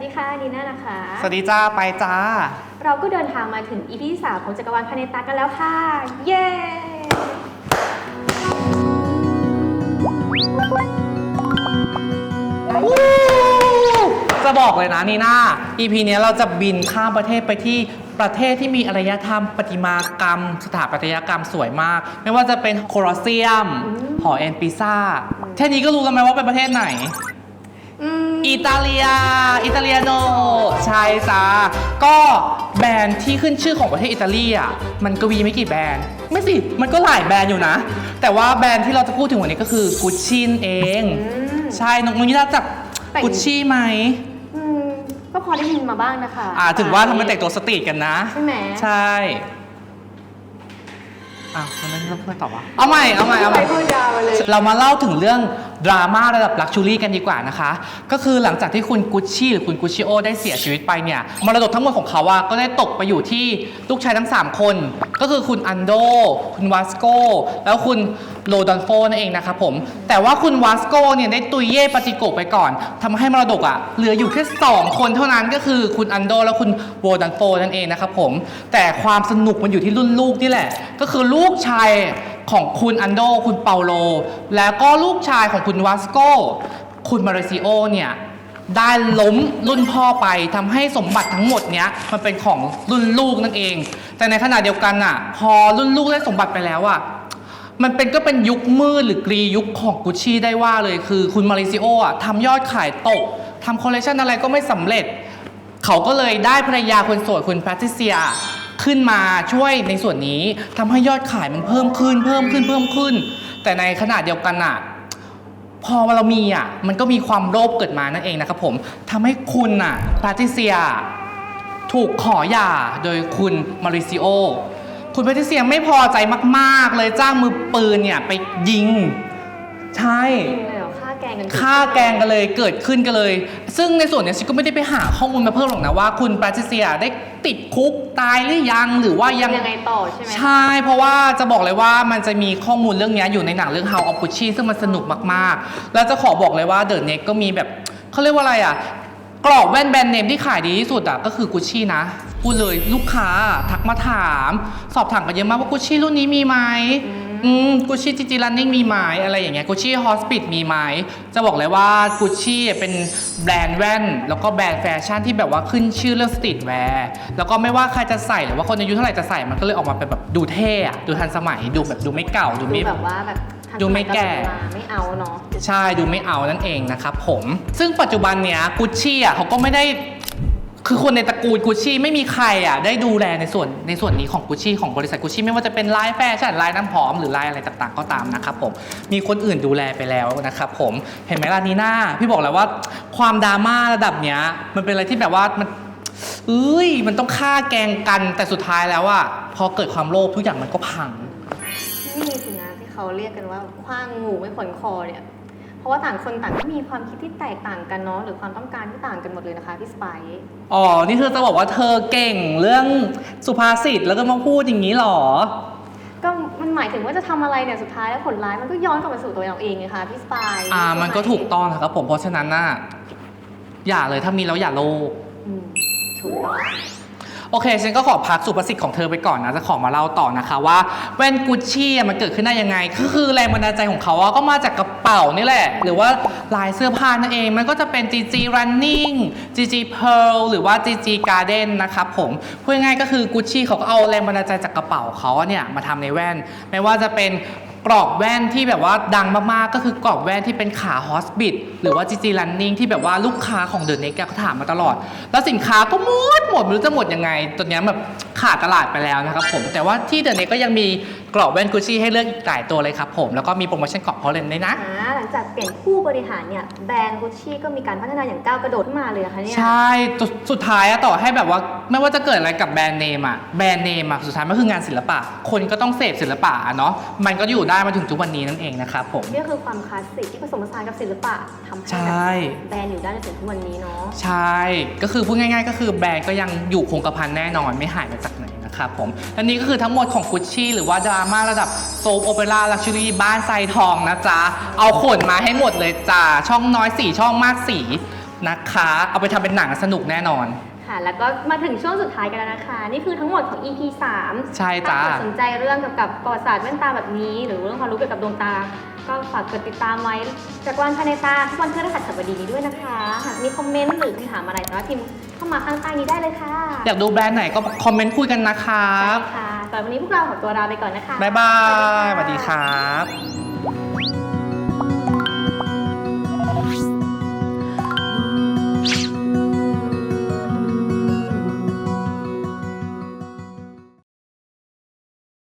วัสดีค่ะนีน่านะคะ สวัสดีจ้าไปจ้า เราก็เดินทางมาถึง EP ที่สามของจักรวาลพาเนตากันแล้วค่ะ เย้ จะบอกเลยนะนีน่า EP เนี้ยเราจะบินข้ามประเทศไปที่ประเทศที่มีอารยธรรมประติมากรรม สถาปัตยกรรมสวยมาก ไม่ว่าจะเป็นโคลอสเซียม หอเอ็นปิซ่าแค่นี้ก็รู้แล้วไหมว่าเป็นประเทศไหน อืมอิตาเลีย อิตาเลียโนใช่จ้าก็แบรนด์ที่ขึ้นชื่อของประเทศอิตาลีอะ มันก็มีไม่กี่แบรนด์ ไม่สิ มันก็หลายแบรนด์อยู่นะ แต่ว่าแบรนด์ที่เราจะพูดถึงวันนี้ก็คือกุชชี่เองอืมใช่ น้องนุ้ยรู้จักแต่ง กุชชี่ไหม อืมก็พอได้ยินมาบ้างนะคะอ่า ถึงว่าทำไมแต่งตัวสตรีทกันนะ ใช่ไหมใช่อ้าวทำไมไม่ต้องพูดต่อวะเอาใหม่ เอาใหม่ เอาใหม่พูดยาวไปเลย เรามาเล่าถึงเรื่อง ดราม่าระดับลักชูรี่กันดีกว่านะคะ ก็คือหลังจากที่คุณกุชชี่หรือคุณกุชชิโอได้เสียชีวิตไปเนี่ยมรดกทั้งหมดของเขาอะก็ได้ตกไปอยู่ที่ลูกชายทั้ง 3 คน ก็คือคุณอันโด คุณวาสโก แล้วคุณโรดอนโฟนั่นเองนะครับผม แต่ว่าคุณวาสโกเนี่ยได้ตุยเย่ปาจิโกะไปก่อนทำให้มรดกอะเหลืออยู่แค่ 2 คนเท่านั้นก็คือคุณอันโดและคุณโรดอนโฟนั่นเองนะครับผม แต่ความสนุกมันอยู่ที่รุ่นลูกนี่แหละ ก็คือลูกชาย ของคุณอันโด คุณเปาโล แล้วก็ลูกชายของคุณวาสโก คุณมาริซิโอเนี่ยได้ล้มรุ่นพ่อไปทำให้สมบัติทั้งหมดเนี้ยมันเป็นของรุ่นลูกนั่นเอง แต่ในขณะเดียวกันอะ พอรุ่นลูกได้สมบัติไปแล้วอะมันเป็นก็เป็นยุคมืดหรือกรียุคของกุชชี่ได้ว่าเลยคือคุณมาริซิโออะทำยอดขายตกทำคอลเลคชันอะไรก็ไม่สำเร็จ เขาก็เลยได้ภรรยาคนโสดคุณแพทริเซีย ขึ้นมาช่วยในส่วนนี้ทำให้ยอดขายมันเพิ่มขึ้น เพิ่มขึ้นเพิ่มขึ้น แต่ในขณะเดียวกันอะพอเรามีอะมันก็มีความโลภเกิดมานั่นเองนะครับผมทำให้คุณอะแพทริเซีย ถูกขอหย่าโดยคุณมาริซิโอคุณแพทริเซียไม่พอใจมาก ๆ เลยจ้างมือปืนเนี่ยไปยิง ใช่ จริงเลยเหรอฆ่าแกงกัน ฆ่าแกล้งกันเลยเกิดขึ้นกันเลย ซึ่งในส่วนเนี้ยฉันก็ไม่ได้ไปหาข้อมูลมาเพิ่มหรอกนะว่าคุณแพทริเซียได้ติดคุกตายหรือยังหรือว่ายัง ยังไงต่อใช่ไหม ใช่ เพราะว่าจะบอกเลยว่ามันจะมีข้อมูลเรื่องเนี้ยอยู่ในหนังเรื่อง How of Gucci ซึ่งมันสนุกมากๆ แล้วจะขอบอกเลยว่า The Next ก็มีแบบเขาเรียกว่าอะไรอะ กรอบแว่นแบรนด์เนมที่ขายดีที่สุดอะก็คือ Gucci นะ พูดเลยลูกค้าทักมาถาม สอบถามกันเยอะมากว่า Gucci รุ่นนี้มีไหม อืม Gucci GG Running มีไหมอะไรอย่างเงี้ย Gucci Hospit มีไหมจะบอกเลยว่า Gucci เป็นแบรนด์แว่น แล้วก็แบรนด์แฟชั่นที่แบบว่าขึ้นชื่อเรื่องสตรีทแวร์แล้วก็ไม่ว่าใครจะใส่หรือว่าคนอายุเท่าไหร่จะใส่มันก็เลยออกมาเป็นแบบดูเท่อะดูทันสมัยดูแบบดูไม่เก่าดูดูไม่ แบบว่าแบบทันดูไม่แก่สยตลอดเวลาไม่เอาเนาะ ใช่ดูไม่เอานั่นเองนะครับผม ซึ่งปัจจุบันเนี้ยกุชชี่อะเขาก็ไม่ได้ คือคนในตระกูลกุชชี่ไม่มีใครอะได้ดูแลในส่วนในส่วนนี้ของกุชชี่ของบริษัทกุชชี่ไม่ว่าจะเป็นไลน์แฟชั่นไลน์น้ำหอมหรือไลน์อะไรต่างๆ ก็ตามนะครับผมมีคนอื่นดูแลไปแล้วนะครับผมเห็นไหมล่ะนีน่าพี่บอกแล้วว่าความดราม่าระดับเนี้ยมันเป็นอะไรที่แบบว่ามันเอ้ยมันต้องฆ่าแกงกันแต่สุดท้ายแล้วอะพอเกิดความโลภทุกอย่างมันก็พัง นี่สินะที่เขาเรียกกันว่าคว้างงูไม่ขนคอเนี่ย เพราะว่าต่างคนต่างก็มีความคิดที่แตกต่างกันเนาะหรือความต้องการที่ต่างกันหมดเลยนะคะพี่สไปซ์อ๋อ นี่เธอจะบอกว่าเธอเก่งเรื่องสุภาษิตแล้วก็มาพูดอย่างนี้หรอ ก็มันหมายถึงว่าจะทำอะไรเนี่ยสุดท้ายแล้วผลร้ายมันก็ย้อนกลับมาสู่ตัวเราเองไงคะพี่สไปซ์อ่า มันก็ถูกต้องนะครับผมเพราะฉะนั้นน่ะอย่าเลยถ้ามีแล้วอย่าโลภ อืมถูกต้อง โอเค ฉันก็ขอพักสุภาษิตของเธอไปก่อนนะ จะขอมาเล่าต่อนะคะว่าแว่นกุชชี่มันเกิดขึ้นได้ยังไง ก็คือแรงบันดาลใจของเขาอะก็มาจากกระเป๋านี่แหละ หรือว่าลายเสื้อผ้านั่นเอง มันก็จะเป็น GG Running GG Pearl หรือว่า GG Garden นะครับผมพูดง่ายก็คือกุชชี่เขาก็เอาแรงบันดาลใจจากกระเป๋าเขาเนี่ยมาทำในแว่น ไม่ว่าจะเป็น กรอบแว่นที่แบบว่าดังมากๆ ก็คือกรอบแว่นที่เป็นขาฮอสบิทหรือว่าจีจีรันนิ่งที่แบบว่าลูกค้าของเดอะเน็กเขาถามมาตลอด แล้วสินค้าก็หมดหมดไม่รู้จะหมดยังไงตอนนี้แบบขาดตลาดไปแล้วนะครับผมแต่ว่าที่เดอะเน็กก็ยังมี กรอบแว่นกุชชี่ให้เลือกอีกหลายตัวเลยครับผม แล้วก็มีโปรโมชั่นของเขาเลยด้วยนะ อ่าหลังจากเปลี่ยนผู้บริหารเนี่ยแบรนด์กุชชี่ก็มีการพัฒนาอย่างก้าวกระโดดขึ้นมาเลยนะคะเนี่ย ใช่สุดสุดท้ายอะต่อให้แบบว่าไม่ว่าจะเกิดอะไรกับแบรนด์เนมอะแบรนด์เนมอะสุดท้ายมันคืองานศิลปะ คนก็ต้องเสพศิลปะอะเนาะมันก็อยู่ได้มาถึงทุกวันนี้นั่นเองนะครับผม นี่ก็คือความคลาสสิกที่ผสมผสานกับศิลปะทำให้ใชแบบ่ แบรนด์อยู่ได้จนถึงทุกวันนี้เนาะ ใช่ ก็คือพูดง่ายๆ ก็คือแบรนด์ก็ยังอยู่คงกระพันแน่นอนไม่หายไปจากไหน นะครับผมและนี่ก็คือทั้งหมดของกุชชี่หรือว่าดราม่าระดับโซฟโอเปร่าลักชัวรี่บ้านไซทองนะจ๊ะ เอาขนมาให้หมดเลยจ้าช่องน้อยสีช่องมากสีนะคะ เอาไปทำเป็นหนังสนุกแน่นอน ค่ะ แล้วก็มาถึงช่วงสุดท้ายกันแล้วนะคะ นี่คือทั้งหมดของ EP 3ใช่จ้าถ้าเกิดสนใจเรื่องเกี่ยวกับประวัติศาสตร์แว่นตาแบบนี้ หรือเรื่องความรู้เกี่ยวกับดวงตา ก็ฝากกดติดตามไว้จากวันภายในตาทุกวันพฤหัสบดีนี้ด้วยนะคะ หากมีคอมเมนต์หรือคำถามอะไรสามารถพิมพ์เข้ามาข้างใต้นี้ได้เลยค่ะ อยากดูแบรนด์ไหนก็คอมเมนต์คุยกันนะครับใช่ค่ะสำหรับวันนี้พวกเราขอตัวลาไปก่อนนะคะบ๊ายบายสวัสดีครับบ